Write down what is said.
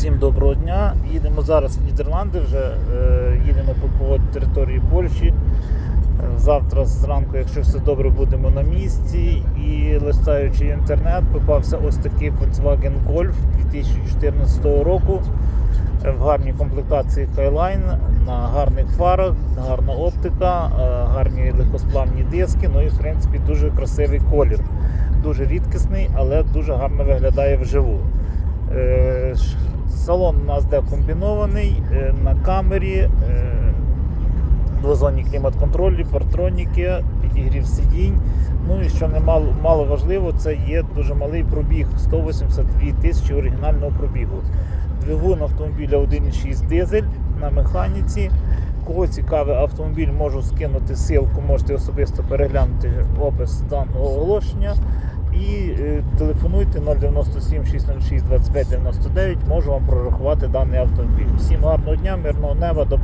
Всім доброго дня. Їдемо зараз в Нідерланди, вже е, їдемо по, території Польщі. Е, Завтра зранку, якщо все добре, будемо на місці. І листаючи інтернет, попався ось такий Volkswagen Golf 2014 року е, в гарній комплектації Highline, на гарних фарах, гарна оптика, гарні легкосплавні диски. Ну і в принципі дуже красивий колір. Дуже рідкісний, але дуже гарно виглядає вживу. Е, Салон у нас де комбінований е, на камері, е, двозонні клімат-контролі, партроніки, підігрів сидінь. Ну і що немало мало важливо, це є дуже малий пробіг 182 тисячі оригінального пробігу. Двигун автомобіля 1.6 дизель на механіці. Кого цікавий автомобіль, можу скинути ссылку, можете особисто переглянути опис даного оголошення. І е, телефонуйте 097 606 25 99, можу вам прорахувати даний автомобіль. Всім гарного дня, мирного неба, до